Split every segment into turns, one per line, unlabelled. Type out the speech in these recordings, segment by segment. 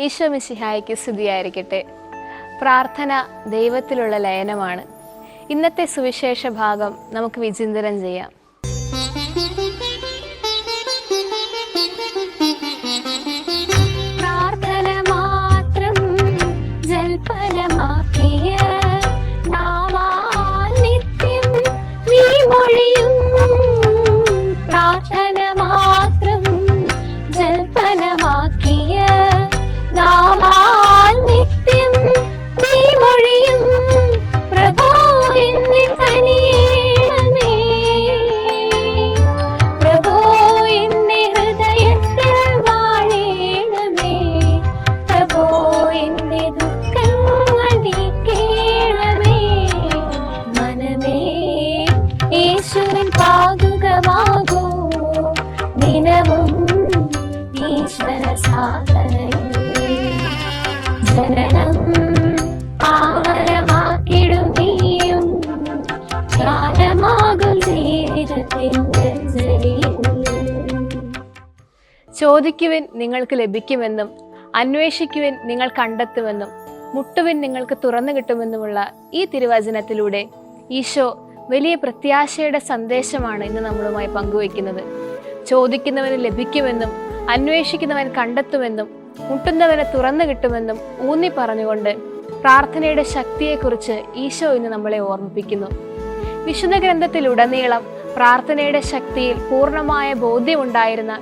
ഈശോ മിശിഹായ്ക്ക് സ്തുതിയായിരിക്കട്ടെ. പ്രാർത്ഥന ദൈവത്തിലുള്ള ലയനമാണ്. ഇന്നത്തെ സുവിശേഷ ഭാഗം നമുക്ക് വിചിന്തനം ചെയ്യാം. പ്രാർത്ഥന മാത്രം ജൽപ്പനമാക്കിയ ചോദിക്കുവിൻ നിങ്ങൾക്ക് ലഭിക്കുമെന്നും അന്വേഷിക്കുവിൻ നിങ്ങൾ കണ്ടെത്തുമെന്നും മുട്ടുവിൻ നിങ്ങൾക്ക് തുറന്നു കിട്ടുമെന്നുമുള്ള ഈ തിരുവചനത്തിലൂടെ ഈശോ വലിയ പ്രത്യാശയുടെ സന്ദേശമാണ് ഇന്ന് നമ്മളുമായി പങ്കുവയ്ക്കുന്നത്. ചോദിക്കുന്നവന് ലഭിക്കുമെന്നും അന്വേഷിക്കുന്നവൻ കണ്ടെത്തുമെന്നും മുട്ടുന്നവന് തുറന്നു കിട്ടുമെന്നും ഊന്നി പറഞ്ഞുകൊണ്ട് പ്രാർത്ഥനയുടെ ശക്തിയെക്കുറിച്ച് ഈശോ ഇന്ന് നമ്മളെ ഓർമ്മിപ്പിക്കുന്നു. വിശുദ്ധ ഗ്രന്ഥത്തിലുടനീളം പ്രാർത്ഥനയുടെ ശക്തിയിൽ പൂർണമായ ബോധ്യമുണ്ടായിരുന്ന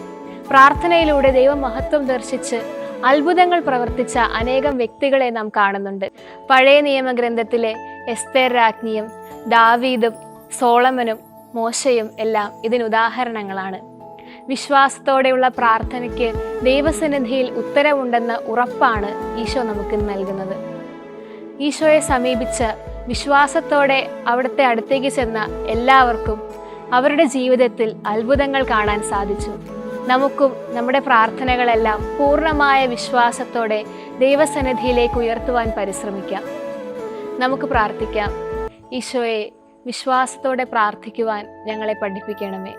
പ്രാർത്ഥനയിലൂടെ ദൈവമഹത്വം ദർശിച്ച് അത്ഭുതങ്ങൾ പ്രവർത്തിച്ച അനേകം വ്യക്തികളെ നാം കാണുന്നുണ്ട്. പഴയ നിയമഗ്രന്ഥത്തിലെ എസ്തേർ രാജ്ഞിയും ദാവീദും സോളമനും മോശയും എല്ലാം ഇതിന് ഉദാഹരണങ്ങളാണ്. വിശ്വാസത്തോടെയുള്ള പ്രാർത്ഥനയ്ക്ക് ദൈവസന്നിധിയിൽ ഉത്തരവുണ്ടെന്ന ഉറപ്പാണ് ഈശോ നമുക്ക് നൽകുന്നത്. ഈശോയെ സമീപിച്ച് വിശ്വാസത്തോടെ അവിടുത്തെ അടുത്തേക്ക് ചെന്ന എല്ലാവർക്കും അവരുടെ ജീവിതത്തിൽ അത്ഭുതങ്ങൾ കാണാൻ സാധിച്ചു. നമുക്കും നമ്മുടെ പ്രാർത്ഥനകളെല്ലാം പൂർണമായ വിശ്വാസത്തോടെ ദൈവസന്നിധിയിലേക്ക് ഉയർത്തുവാൻ പരിശ്രമിക്കാം. നമുക്ക് പ്രാർത്ഥിക്കാം. ഈശോയെ വിശ്വാസത്തോടെ പ്രാർത്ഥിക്കുവാൻ ഞങ്ങളെ പഠിപ്പിക്കണമേ.